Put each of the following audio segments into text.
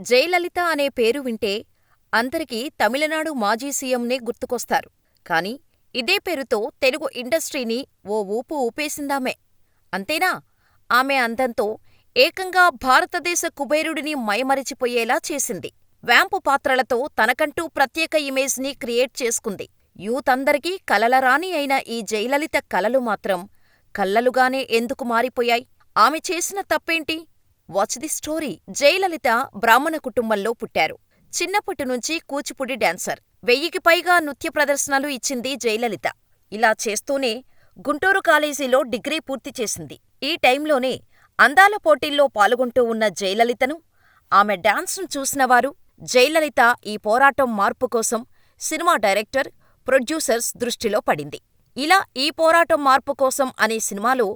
జయలలిత అనే పేరు వింటే అందరికీ తమిళనాడు మాజీ సీఎంనే గుర్తుకొస్తారు. కానీ ఇదే పేరుతో తెలుగు ఇండస్ట్రీని ఓ ఊపు ఊపేసిందామె. అంతేనా? ఆమె అందంతో ఏకంగా భారతదేశ కుబేరుడిని మయమరిచిపోయేలా చేసింది. వ్యాంపు పాత్రలతో తనకంటూ ప్రత్యేక ఇమేజ్ని క్రియేట్ చేసుకుంది. యూత్ అందరికీ కలలరాణి అయిన ఈ జయలలిత కలలు మాత్రం కల్లలుగానే ఎందుకు మారిపోయాయి? ఆమె చేసిన తప్పేంటి? Watch the story. జయలలిత బ్రాహ్మణ కుటుంబంలో పుట్టారు. చిన్నప్పటినుంచి కూచిపూడి డాన్సర్. వెయ్యికి పైగా నృత్య ప్రదర్శనలు ఇచ్చింది జయలలిత. ఇలా చేస్తూనే గుంటూరు కాలేజీలో డిగ్రీ పూర్తి చేసింది. ఈ టైంలోనే అందాల పోటీల్లో పాల్గొంటూ ఉన్న జయలలితను, ఆమె డాన్స్ను చూసినవారు జయలలిత ఈ పోరాటం మార్పు కోసం సినిమా డైరెక్టర్, ప్రొడ్యూసర్స్ దృష్టిలో పడింది. ఇలా ఈ పోరాటం మార్పు కోసం అనే సినిమాలో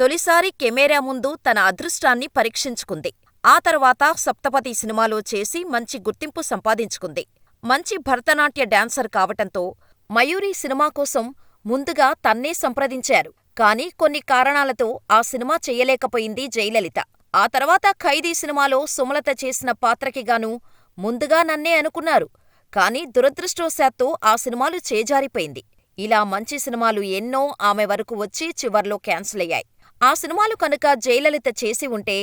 తొలిసారి కెమెరా ముందు తన అదృష్టాన్ని పరీక్షించుకుంది. ఆ తర్వాత సప్తపది సినిమాలో చేసి మంచి గుర్తింపు సంపాదించుకుంది. మంచి భరతనాట్య డాన్సర్ కావటంతో మయూరి సినిమా కోసం ముందుగా తన్నే సంప్రదించారు. కానీ కొన్ని కారణాలతో ఆ సినిమా చెయ్యలేకపోయింది జయలలిత. ఆ తర్వాత ఖైదీ సినిమాలో సుమలత చేసిన పాత్రకిగాను ముందుగా నన్నే అనుకున్నారు. కానీ దురదృష్టవశాత్తు ఆ సినిమాలు చేజారిపోయింది. ఇలా మంచి సినిమాలు ఎన్నో ఆమె వరకు వచ్చి చివర్లో క్యాన్సిలయ్యాయి. ఆ సినిమాలు కనుక జయలలిత చేసి ఉంటే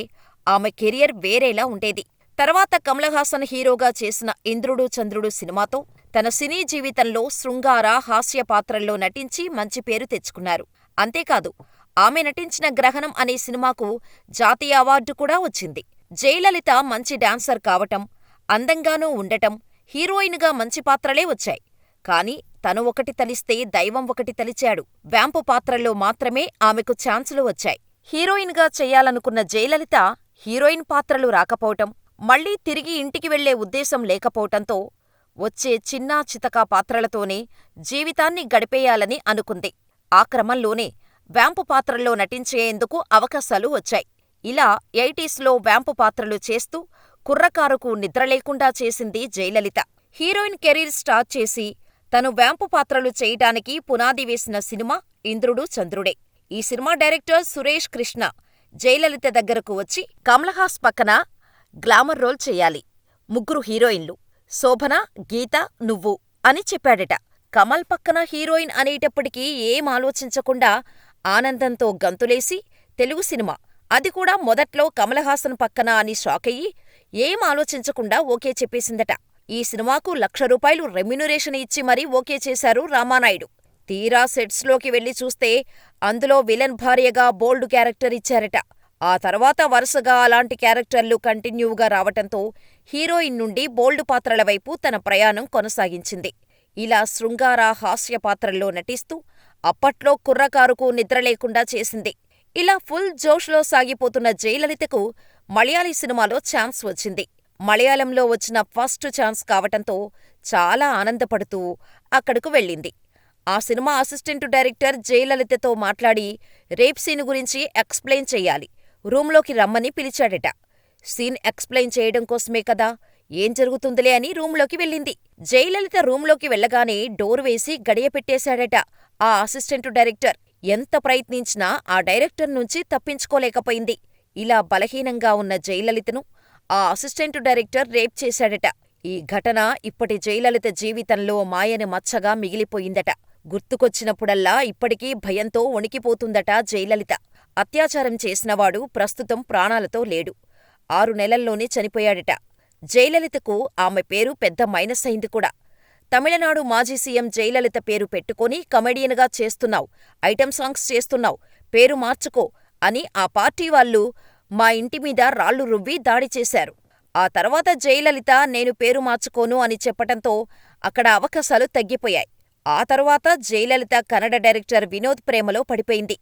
ఆమె కెరియర్ వేరేలా ఉండేది. తర్వాత కమల్ హాసన్ హీరోగా చేసిన ఇంద్రుడు చంద్రుడు సినిమాతో తన సినీ జీవితంలో శృంగార, హాస్య పాత్రల్లో నటించి మంచి పేరు తెచ్చుకున్నారు. అంతేకాదు ఆమె నటించిన గ్రహణం అనే సినిమాకు జాతీయ అవార్డు కూడా వచ్చింది. జయలలిత మంచి డాన్సర్ కావటం, అందంగానూ ఉండటం, హీరోయిన్గా మంచి పాత్రలే వచ్చాయి. కానీ తను ఒకటి తలిస్తే దైవం ఒకటి తలిచాడు. వ్యాంపు పాత్రల్లో మాత్రమే ఆమెకు ఛాన్సులు వచ్చాయి. హీరోయిన్గా చెయ్యాలనుకున్న జయలలిత హీరోయిన్ పాత్రలు రాకపోవటం, మళ్ళీ తిరిగి ఇంటికి వెళ్ళే ఉద్దేశం లేకపోవటంతో వచ్చే చిన్నా చితకా పాత్రలతోనే జీవితాన్ని గడిపేయాలని అనుకుంది. ఆ క్రమంలోనే వ్యాంపు పాత్రల్లో నటించేందుకు అవకాశాలు వచ్చాయి. ఇలా ఎయిటీస్లో వ్యాంపు పాత్రలు చేస్తూ కుర్రకారుకు నిద్రలేకుండా చేసింది జయలలిత. హీరోయిన్ కెరీర్ స్టార్ట్ చేసి తను వ్యాంపు పాత్రలు చేయటానికి పునాది వేసిన సినిమా ఇంద్రుడు చంద్రుడే. ఈ సినిమా డైరెక్టర్ సురేష్ కృష్ణ జయలలిత దగ్గరకు వచ్చి కమలహాస్ పక్కన గ్లామర్ రోల్ చెయ్యాలి. ముగ్గురు హీరోయిన్లు శోభన, గీత, నువ్వు అని చెప్పాడట. కమల్ పక్కన హీరోయిన్ అనేటప్పటికీ ఏం ఆలోచించకుండా ఆనందంతో గంతులేసి తెలుగు సినిమా, అది కూడా మొదట్లో కమలహాసన్ పక్కన అని షాకయ్యి ఏం ఆలోచించకుండా ఓకే చెప్పేసిందట. ఈ సినిమాకు లక్ష రూపాయలు రెమ్యునరేషన్ ఇచ్చి మరీ ఓకే చేశారు రామానాయుడు. తీరా సెట్స్లోకి వెళ్ళి చూస్తే అందులో విలన్ భార్యగా బోల్డ్ క్యారెక్టర్ ఇచ్చారట. ఆ తర్వాత వరుసగా అలాంటి క్యారెక్టర్లు కంటిన్యూగా రావటంతో హీరోయిన్ నుండి బోల్డ్ పాత్రల వైపు తన ప్రయాణం కొనసాగించింది. ఇలా శృంగార, హాస్య పాత్రల్లో నటిస్తూ అప్పట్లో కుర్రకారుకు నిద్రలేకుండా చేసింది. ఇలా ఫుల్ జోష్లో సాగిపోతున్న జయలలితకు మలయాళీ సినిమాలో ఛాన్స్ వచ్చింది. మలయాళంలో వచ్చిన ఫస్ట్ ఛాన్స్ కావటంతో చాలా ఆనందపడుతూ అక్కడకు వెళ్ళింది. ఆ సినిమా అసిస్టెంట్ డైరెక్టర్ జయలలితతో మాట్లాడి రేప్ సీన్ గురించి ఎక్స్ప్లెయిన్ చెయ్యాలి. రూంలోకి రమ్మని పిలిచాడట. సీన్ ఎక్స్ప్లెయిన్ చేయడం కోసమే కదా, ఏం జరుగుతుందిలే అని రూంలోకి వెళ్ళింది. జయలలిత రూంలోకి వెళ్ళగానే డోర్ వేసి గడియపెట్టేశాడట ఆ అసిస్టెంట్ డైరెక్టర్. ఎంత ప్రయత్నించినా ఆ డైరెక్టర్ నుంచి తప్పించుకోలేకపోయింది. ఇలా బలహీనంగా ఉన్న జయలలితను ఆ అసిస్టెంట్ డైరెక్టర్ రేప్ చేశాడట. ఈ ఘటన ఇప్పటి జయలలిత జీవితంలో మాయని మచ్చగా మిగిలిపోయిందట. గుర్తుకొచ్చినప్పుడల్లా ఇప్పటికీ భయంతో వణికిపోతుందట జయలలిత. అత్యాచారం చేసినవాడు ప్రస్తుతం ప్రాణాలతో లేడు. ఆరు నెలల్లోనే చనిపోయాడట. జయలలితకు ఆమె పేరు పెద్ద మైనస్ అయింది కూడా. తమిళనాడు మాజీ సీఎం జయలలిత పేరు పెట్టుకుని కమెడియన్గా చేస్తున్నావు ఐటెం సాంగ్స్ చేస్తున్నావు పేరు మార్చుకో అని ఆ పార్టీ వాళ్ళు మా ఇంటి మీద రాళ్ళు రువ్వి దాడి చేశారు. ఆ తర్వాత జయలలిత నేను పేరు మార్చుకోను అని చెప్పటంతో అక్కడ అవకాశాలు తగ్గిపోయాయి. ఆ తర్వాత జయలలిత కన్నడ డైరెక్టర్ వినోద్ ప్రేమలో పడిపోయింది.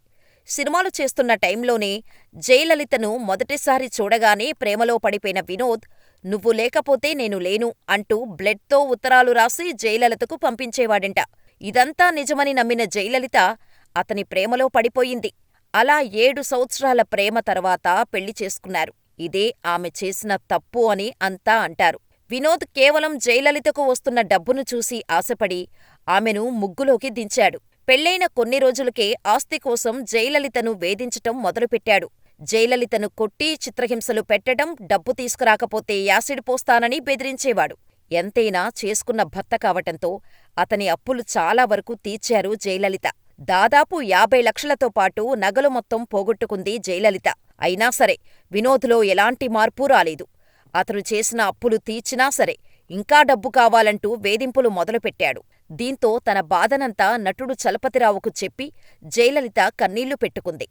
సినిమాలు చేస్తున్న టైంలోనే జయలలితను మొదటిసారి చూడగానే ప్రేమలో పడిపోయిన వినోద్ నువ్వు లేకపోతే నేను లేను అంటూ బ్లెడ్తో ఉత్తరాలు రాసి జయలలితకు పంపించేవాడంట. ఇదంతా నిజమని నమ్మిన జయలలిత అతని ప్రేమలో పడిపోయింది. అలా ఏడు సంవత్సరాల ప్రేమ తర్వాత పెళ్ళి చేసుకున్నారు. ఇదే ఆమె చేసిన తప్పు అని అంతా అంటారు. వినోద్ కేవలం జయలలితకు వస్తున్న డబ్బును చూసి ఆశపడి ఆమెను ముగ్గులోకి దించాడు. పెళ్ళయిన కొన్ని రోజులకే ఆస్తి కోసం జయలలితను వేధించటం మొదలుపెట్టాడు. జయలలితను కొట్టి చిత్రహింసలు పెట్టటం, డబ్బు తీసుకురాకపోతే యాసిడ్ పోస్తానని బెదిరించేవాడు. ఎంతైనా చేసుకున్న భర్త కావటంతో అతని అప్పులు చాలా వరకు తీర్చారు జయలలిత. దాదాపు యాభై లక్షలతో పాటు నగలు మొత్తం పోగొట్టుకుంది జయలలిత. అయినా సరే వినోద్లో ఎలాంటి మార్పూ రాలేదు. అతను చేసిన అప్పులు తీర్చినా సరే ఇంకా డబ్బు కావాలంటూ వేధింపులు మొదలుపెట్టాడు. దీంతో తన బాధనంతా నటుడు చలపతిరావుకు చెప్పి జయలలిత కన్నీళ్ళు పెట్టుకుంది.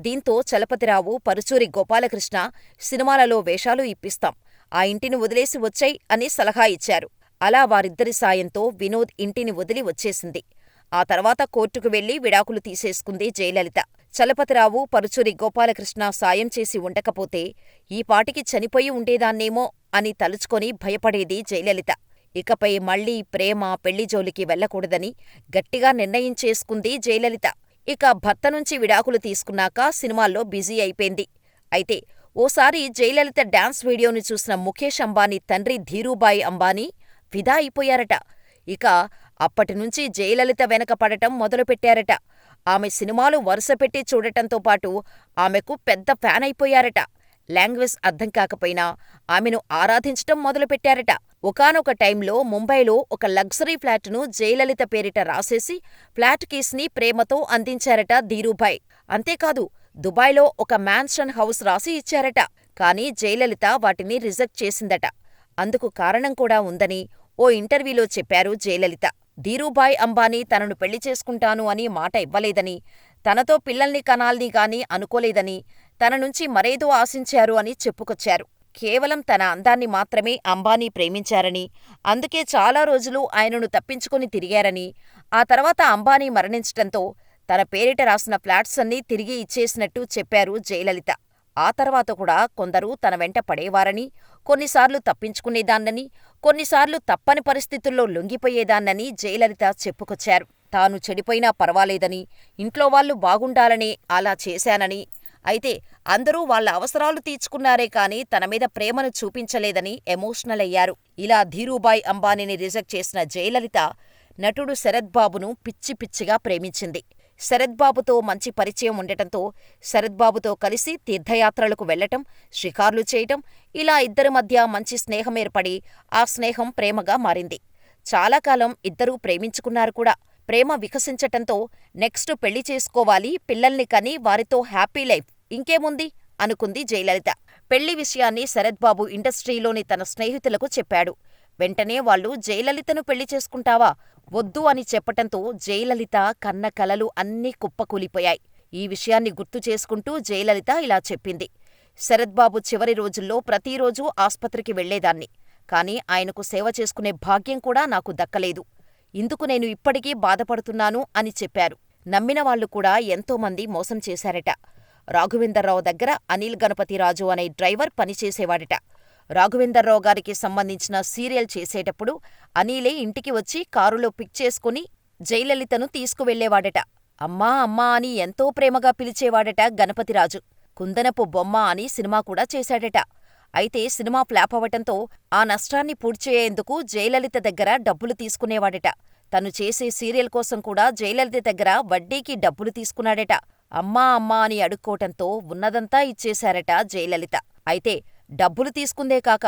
దీంతో చలపతిరావు పరుచూరి గోపాలకృష్ణ సినిమాలలో వేషాలు ఇప్పిస్తాం. ఆ ఇంటిని వదిలేసి వచ్చాయి అని సలహా ఇచ్చారు. అలా వారిద్దరి సాయంతో వినోద్ ఇంటిని వదిలి వచ్చేసింది. ఆ తర్వాత కోర్టుకు వెళ్ళి విడాకులు తీసేసుకుంది జయలలిత. చలపతిరావు, పరుచూరి గోపాలకృష్ణ సాయం చేసి ఉండకపోతే ఈపాటికి చనిపోయి ఉండేదాన్నేమో అని తలుచుకొని భయపడేది జయలలిత. ఇకపై మళ్ళీ ప్రేమ, పెళ్ళి జోలికి వెళ్ళకూడదని గట్టిగా నిర్ణయించేసుకుంది జయలలిత. ఇక భర్త నుంచి విడాకులు తీసుకున్నాక సినిమాల్లో బిజీ అయిపోయింది. అయితే ఓసారి జయలలిత డాన్స్ వీడియోను చూసిన ముఖేష్ అంబానీ తండ్రి ధీరూబాయి అంబానీ ఫిదా అయిపోయారట. ఇక అప్పటినుంచి జయలలిత వెనక పడటం మొదలుపెట్టారట. ఆమె సినిమాలు వరుసపెట్టి చూడటంతో పాటు ఆమెకు పెద్ద ఫ్యాన్ అయిపోయారట. లాంగ్వేజ్ అర్థం కాకపోయినా ఆమెను ఆరాధించటం మొదలుపెట్టారట. ఒకానొక టైంలో ముంబైలో ఒక లగ్జరీ ఫ్లాటును జయలలిత పేరిట రాసేసి ఫ్లాట్ కీస్ని ప్రేమతో అందించారట ధీరూభాయ్. అంతేకాదు దుబాయ్లో ఒక మ్యాన్షన్ హౌస్ రాసి ఇచ్చారట. కానీ జయలలిత వాటిని రిజెక్ట్ చేసిందట. అందుకు కారణం కూడా ఉందని ఓ ఇంటర్వ్యూలో చెప్పారు జయలలిత. ధీరూభాయ్ అంబానీ తనను పెళ్ళి చేసుకుంటాను అని మాట ఇవ్వలేదని, తనతో పిల్లల్ని కనాల్ని గాని అనుకోలేదని, తన నుంచి మరేదో ఆశించారు అని చెప్పుకొచ్చారు. కేవలం తన అందాన్ని మాత్రమే అంబానీ ప్రేమించారని, అందుకే చాలా రోజులు ఆయనను తప్పించుకుని తిరిగారని, ఆ తర్వాత అంబానీ మరణించటంతో తన పేరిట రాసిన ఫ్లాట్స్ అన్నీ తిరిగి ఇచ్చేసినట్టు చెప్పారు జయలలిత. ఆ తర్వాత కూడా కొందరు తన వెంట పడేవారని, కొన్నిసార్లు తప్పించుకునేదాన్నని, కొన్నిసార్లు తప్పని పరిస్థితుల్లో లొంగిపోయేదాన్నని జయలలిత చెప్పుకొచ్చారు. తాను చెడిపోయినా పర్వాలేదని, ఇంట్లోవాళ్ళు బాగుండాలనే అలా చేశానని, అయితే అందరూ వాళ్ళ అవసరాలు తీర్చుకున్నారే కానీ తనమీద ప్రేమను చూపించలేదని ఎమోషనల్ అయ్యారు. ఇలా ధీరూభాయ్ అంబానీని రిజెక్ట్ చేసిన జయలలిత నటుడు శరత్ బాబును పిచ్చి పిచ్చిగా ప్రేమించింది. శరద్బాబుతో మంచి పరిచయం ఉండటంతో శరద్బాబుతో కలిసి తీర్థయాత్రలకు వెళ్ళటం, షికార్లు చేయటం ఇలా ఇద్దరి మధ్య మంచి స్నేహం ఏర్పడి ఆ స్నేహం ప్రేమగా మారింది. చాలా కాలం ఇద్దరూ ప్రేమించుకున్నారు కూడా. ప్రేమ వికసించటంతో నెక్స్ట్ పెళ్ళి చేసుకోవాలి, పిల్లల్ని కని వారితో హ్యాపీ లైఫ్ ఇంకేముంది అనుకుంది జయలలిత. పెళ్ళి విషయాన్ని శరద్బాబు ఇండస్ట్రీలోని తన స్నేహితులకు చెప్పాడు. వెంటనే వాళ్ళు జయలలితను పెళ్ళి చేసుకుంటావా? వద్దు అని చెప్పటంతో జయలలిత కన్న కలలు అన్నీ కుప్పకూలిపోయాయి. ఈ విషయాన్ని గుర్తు చేసుకుంటూ జయలలిత ఇలా చెప్పింది. శరద్బాబు చివరి రోజుల్లో ప్రతిరోజూ ఆస్పత్రికి వెళ్ళేదాన్ని. కాని ఆయనకు సేవ చేసుకునే భాగ్యం కూడా నాకు దక్కలేదు. ఇందుకు నేను ఇప్పటికీ బాధపడుతున్నాను అని చెప్పారు. నమ్మిన వాళ్ళు కూడా ఎంతోమంది మోసం చేశారట. రాఘవేంద్రరావు దగ్గర అనిల్ గణపతిరాజు అనే డ్రైవర్ పనిచేసేవాడట. రాఘవేందర్రావు గారికి సంబంధించిన సీరియల్ చేసేటప్పుడు అనిలే ఇంటికి వచ్చి కారులో పిక్ చేసుకుని జయలలితను తీసుకువెళ్ళేవాడట. అమ్మా అమ్మా అని ఎంతో ప్రేమగా పిలిచేవాడట గణపతిరాజు. కుందనపు బొమ్మ అని సినిమా కూడా చేశాడట. అయితే సినిమా ఫ్లాప్ అవటంతో ఆ నష్టాన్ని పూడ్చేయేందుకు జయలలిత దగ్గర డబ్బులు తీసుకునేవాడట. తను చేసే సీరియల్ కోసం కూడా జయలలిత దగ్గర వడ్డీకి డబ్బులు తీసుకున్నాడట. అమ్మా అమ్మా అని అడుక్కోటంతో ఉన్నదంతా ఇచ్చేశారట జయలలిత. అయితే డబ్బులు తీసుకుందే కాక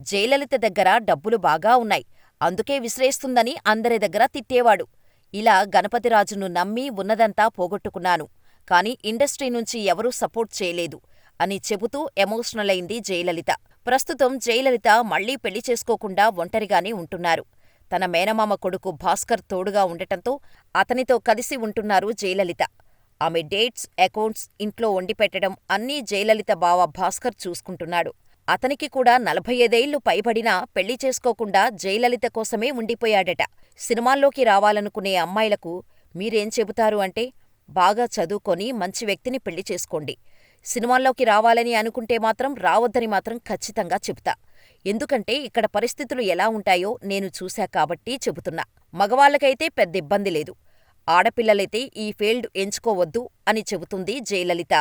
జయలలిత దగ్గర డబ్బులు బాగా ఉన్నాయి. అందుకే విసిరేస్తుందని అందరి దగ్గర తిట్టేవాడు. ఇలా గణపతిరాజును నమ్మి ఉన్నదంతా పోగొట్టుకున్నాను. కాని ఇండస్ట్రీ నుంచి ఎవరూ సపోర్ట్ చేయలేదు అని చెబుతూ ఎమోషనల్ అయింది జయలలిత. ప్రస్తుతం జయలలిత మళ్ళీ పెళ్ళి చేసుకోకుండా ఒంటరిగానే ఉంటున్నారు. తన మేనమామ కొడుకు భాస్కర్ తోడుగా ఉండటంతో అతనితో కలిసి ఉంటున్నారు జయలలిత. ఆమె డేట్స్, అకౌంట్స్, ఇంట్లో వండిపెట్టడం అన్నీ జయలలిత బావ భాస్కర్ చూసుకుంటున్నాడు. అతనికి కూడా నలభై ఐదేళ్ళు పైబడినా పెళ్ళి చేసుకోకుండా జయలలిత కోసమే ఉండిపోయాడట. సినిమాల్లోకి రావాలనుకునే అమ్మాయిలకు మీరేం చెబుతారు అంటే బాగా చదువుకొని మంచి వ్యక్తిని పెళ్ళి చేసుకోండి. సినిమాల్లోకి రావాలని అనుకుంటే మాత్రం రావద్దని మాత్రం ఖచ్చితంగా చెబుతా. ఎందుకంటే ఇక్కడ పరిస్థితులు ఎలా ఉంటాయో నేను చూశా కాబట్టి చెబుతున్నా. మగవాళ్ళకైతే పెద్ద ఇబ్బంది లేదు. ఆడపిల్లలైతే ఈ ఫీల్డ్ ఎంచుకోవద్దు అని చెబుతుంది జయలలిత.